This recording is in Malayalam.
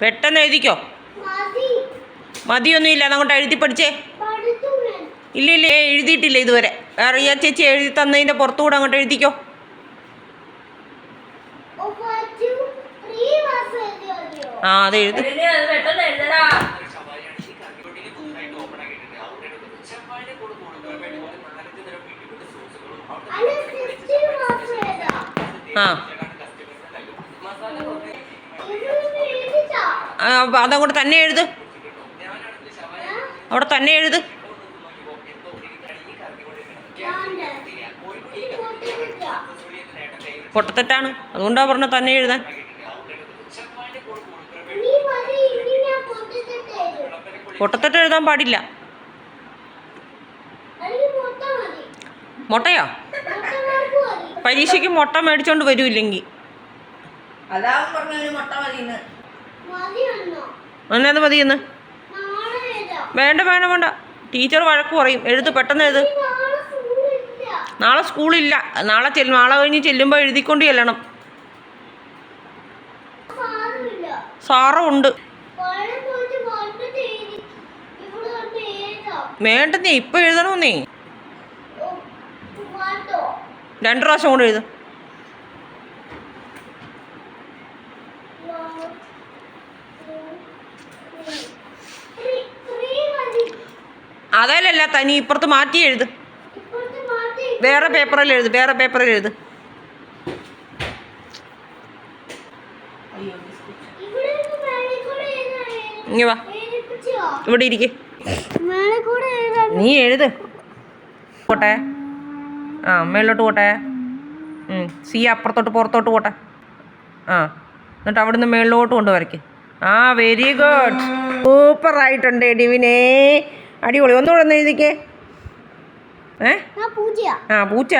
പെട്ടെന്ന് എഴുതിക്കോ. മതിയൊന്നും ഇല്ല അതങ്ങോട്ട് എഴുതി പഠിച്ചേ. ഇല്ല ഇല്ല എഴുതിയിട്ടില്ല ഇതുവരെ. അറിയാ ചേച്ചി എഴുതി തന്നതിന്റെ പുറത്തുകൂടെ അങ്ങോട്ട് എഴുതിക്കോ. ആ അത് എഴുതാ. ആ. അതങ്ങോട്ട് തന്നെ എഴുത്. അവിടെ തന്നെ എഴുത്. പൊട്ടത്തെറ്റാണ്. അതുകൊണ്ടാ പറഞ്ഞ തന്നെ എഴുതാൻ. പൊട്ടത്തെറ്റ് എഴുതാൻ പാടില്ല. മുട്ടയോ? പരീക്ഷയ്ക്ക് മുട്ട മേടിച്ചോണ്ട് വരൂല്ലെങ്കിൽ അതാ പറഞ്ഞ മുട്ട മതി മതി മതിയെന്ന്? വേണ്ട വേണ്ട വേണ്ട. ടീച്ചർ വഴക്ക് പറയും. എഴുത്ത് പെട്ടെന്ന് എഴുത്. നാളെ സ്കൂളില്ല. നാളെ ചെല്ലും നാളെ കഴിഞ്ഞ് ചെല്ലുമ്പോൾ എഴുതിക്കൊണ്ട് ചെല്ലണം. സാറുണ്ട് സാറും ഉണ്ട് വേണ്ടെന്നേ ഇപ്പം എഴുതണമെന്നേ രണ്ട് പ്രാവശ്യം കൂടെ എഴുതും. അതല്ലല്ല തനി ഇപ്പുറത്ത് മാറ്റി എഴുത്. വേറെ പേപ്പറിൽ എഴുത് വേറെ പേപ്പറിൽ എഴുത്. വാ. ഇവിടെ ഇരിക്കേ. നീ എഴുത്. പോട്ടെ. ആ മേളിലോട്ട് പോട്ടെ. സി അപ്പുറത്തോട്ട് പുറത്തോട്ട് പോട്ടെ. ആ എന്നിട്ട് അവിടുന്ന് മേളിലോട്ട് കൊണ്ട് വരയ്ക്ക്. ആ വെരി ഗുഡ് സൂപ്പർ ആയിട്ടുണ്ട് ഡിവിനെ. അടിപൊളി. ഒന്നുകൂടെ ഒന്ന് എഴുതിക്കേ. ഏ? ആ പൂച്ച